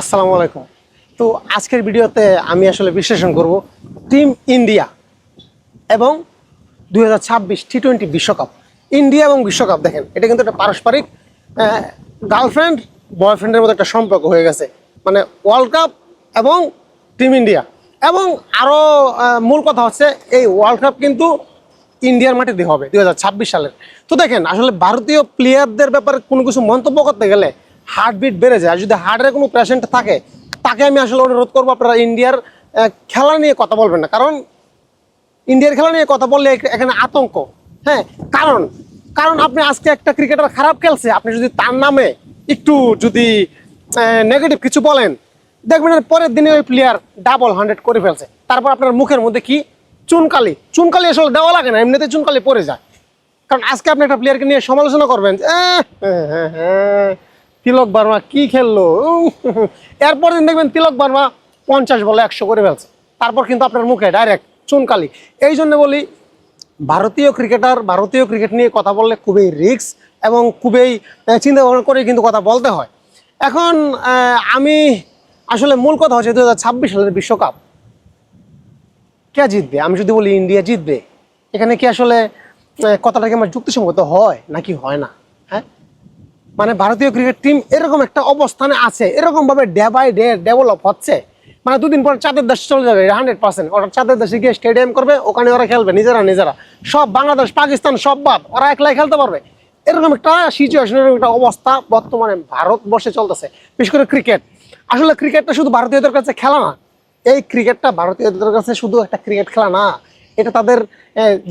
আসসালামু আলাইকুম। তো আজকের ভিডিওতে আমি আসলে বিশ্লেষণ করব টিম ইন্ডিয়া এবং দুই হাজার ছাব্বিশ টি টোয়েন্টি বিশ্বকাপ। ইন্ডিয়া এবং বিশ্বকাপ দেখেন, এটা কিন্তু একটা পারস্পরিক গার্লফ্রেন্ড, বয়ফ্রেন্ডের মতো একটা সম্পর্ক হয়ে গেছে। মানে ওয়ার্ল্ড কাপ এবং টিম ইন্ডিয়া। এবং আরও মূল কথা হচ্ছে এই ওয়ার্ল্ড কাপ কিন্তু ইন্ডিয়ার মাটিতে হবে দু হাজার ছাব্বিশ সালের। তো দেখেন, আসলে ভারতীয় প্লেয়ারদের ব্যাপারে কোনো কিছু মন্তব্য করতে গেলে হার্টবিট বেড়ে যায়। আর যদি হার্টের কোনো পেশেন্ট থাকে তাকে আমি আসলে অনুরোধ করব আপনারা ইন্ডিয়ার খেলা নিয়ে কথা বলবেন না। কারণ ইন্ডিয়ার খেলা নিয়ে কথা বললে এখানে আতঙ্ক। হ্যাঁ কারণ কারণ আপনি আজকে একটা ক্রিকেটার খারাপ খেলছে আপনি যদি তার নামে একটু যদি নেগেটিভ কিছু বলেন দেখবেন পরের দিনে ওই প্লেয়ার ডাবল হান্ড্রেড করে ফেলছে। তারপর আপনার মুখের মধ্যে কি? চুনকালি। চুনকালি আসলে দেওয়া লাগে না এমনিতে চুনকালি পড়ে যায়। কারণ আজকে আপনি একটা প্লেয়ারকে নিয়ে সমালোচনা করবেন হ্যাঁ, হ্যাঁ, হ্যাঁ, তিলক বার্মা কি খেললো? এরপর দিন দেখবেন তিলক বার্মা পঞ্চাশ বলে একশো করে ফেলছে। তারপর কিন্তু আপনার মুখে ডাইরেক্ট চুনকালি। এই জন্য বলি ভারতীয় ক্রিকেটার ভারতীয় ক্রিকেট নিয়ে কথা বললে খুবই রিস্ক এবং খুবই চিন্তা ভাবনা করে কিন্তু কথা বলতে হয়। এখন আমি আসলে মূল কথা হচ্ছে দু হাজার ছাব্বিশ সালের বিশ্বকাপ। কে জিতবে? আমি যদি বলি ইন্ডিয়া জিতবে। এখানে কি আসলে আহ, কথাটা কি আমার যুক্তিসঙ্গত হয় নাকি হয় না? মানে ভারতীয় ক্রিকেট টিম এরকম একটা অবস্থানে আছে এরকম ভাবে ডে বাই ডে ডেভেলপ হচ্ছে। মানে দুদিন পর চাঁদের দেশে চলে যাবে হান্ড্রেড পার্সেন্ট ওরা চাঁদের দেশে গিয়ে স্টেডিয়াম করবে, ওখানে ওরা খেলবে, নিজেরা নিজেরা। সব বাংলাদেশ, পাকিস্তান, সব বাদ, ওরা একলাই খেলতে পারবে। এরকম একটা সিচুয়েশন এরকম একটা অবস্থা বর্তমানে ভারতবর্ষে চলতেছে, বিশেষ করে ক্রিকেট আসলে ক্রিকেটটা শুধু ভারতীয়দের কাছে খেলা না, এই ক্রিকেটটা ভারতীয়দের কাছে শুধু একটা ক্রিকেট খেলা না। এটা তাদের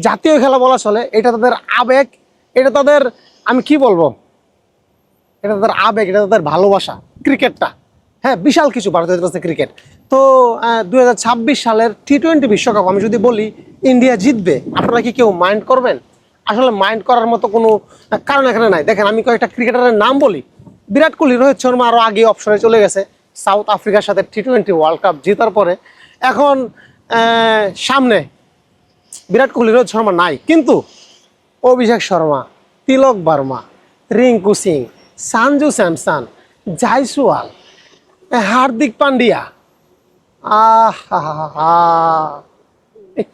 জাতীয় খেলা বলা চলে, এটা তাদের আবেগ, এটা তাদের, আমি কি বলব? এটা তাদের আবেগ, এটা তাদের ভালোবাসা, ক্রিকেটটা। হ্যাঁ বিশাল কিছু ভারতের কাছে ক্রিকেট। তো দুই হাজার ছাব্বিশ সালের টি টোয়েন্টি বিশ্বকাপ, আমি যদি বলি, ইন্ডিয়া জিতবে। আপনারা কি কেউ মাইন্ড করবেন? আসলে মাইন্ড করার মতো কোনো কারণ এখানে নাই। দেখেন, আমি কয়েকটা ক্রিকেটারের নাম বলি। বিরাট কোহলি, রোহিত শর্মা আরও আগে অপশনে চলে গেছে। সাউথ আফ্রিকার সাথে টি টোয়েন্টি ওয়ার্ল্ড কাপ জেতার পরে। এখন সামনে বিরাট কোহলি, রোহিত শর্মা নাই। কিন্তু অভিষেক শর্মা, তিলক বার্মা, রিঙ্কু সিং সানজু স্যামসন জাইসওয়াল হার্দিক পান্ডিয়া আহ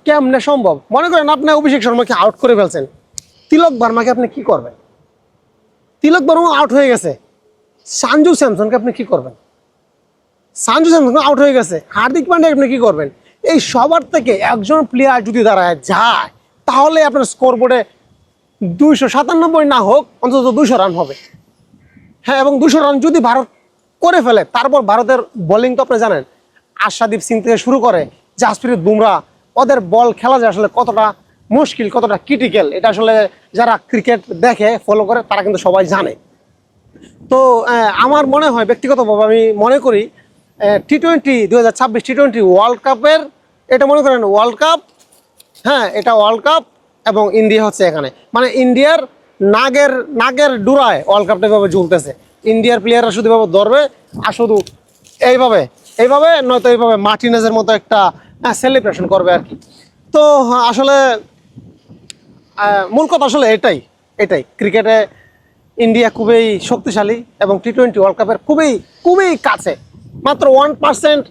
কেমনে সম্ভব? মনে করেন আপনি অভিষেক শর্মাকে আউট করে ফেলছেন। তিলক বার্মাকে আপনি কি করবেন? তিলক বার্মা আউট হয়ে গেছে। সানজু স্যামসনকে আপনি কি করবেন? সানজু স্যামসন আউট হয়ে গেছে। হার্দিক পান্ডিয়া আপনি কি করবেন? এই সবার থেকে একজন প্লেয়ার যদি দাঁড়ায় যায়, তাহলে আপনার স্কোর বোর্ডে দুইশো সাতানব্বই না হোক, অন্তত দুশো রান হবে। হ্যাঁ এবং দুশো রান যদি ভারত করে ফেলে, তারপর ভারতের বোলিং তো আপনি জানেন, আশাদীপ সিং থেকে শুরু করে জাসপ্রীত বুমরা, ওদের বল খেলা যায় আসলে কতটা মুশকিল, কতটা ক্রিটিক্যাল এটা আসলে যারা ক্রিকেট দেখে ফলো করে, তারা কিন্তু সবাই জানে। তো আমার মনে হয়, ব্যক্তিগতভাবে আমি মনে করি টি টোয়েন্টি দু হাজার ছাব্বিশ টি টোয়েন্টি ওয়ার্ল্ড কাপের এটা মনে করেন ওয়ার্ল্ড কাপ হ্যাঁ এটা ওয়ার্ল্ড কাপ এবং ইন্ডিয়া হচ্ছে এখানে। মানে ইন্ডিয়ার নাগের নাগের ডুরায় ওয়ার্ল্ড কাপটা এভাবে ঝুলতেছে। ইন্ডিয়ার প্লেয়াররা শুধু এভাবে ধরবে আর শুধু এইভাবে এইভাবে নয়তো এইভাবে মার্টিনেজের মতো একটা সেলিব্রেশন করবে আর কি। তো হ্যাঁ, আসলে মূল কথা আসলে এটাই এটাই। ক্রিকেটে ইন্ডিয়া খুবই শক্তিশালী এবং টি টোয়েন্টি ওয়ার্ল্ড কাপের খুবই খুবই কাছে। মাত্র ওয়ান পার্সেন্ট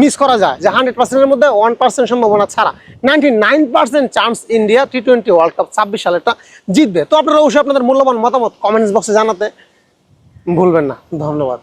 মিস করা যায়, যে হান্ড্রেড পার্সেন্টের মধ্যে ওয়ান পার্সেন্ট সম্ভাবনা ছাড়া। Ninety nine percent chance India T twenty world cup ছাব্বিশ সালেরটা জিতবে। তো আপনারা অবশ্যই আপনাদের মূল্যবান মতামত কমেন্টস বক্সে জানাতে ভুলবেন না। ধন্যবাদ।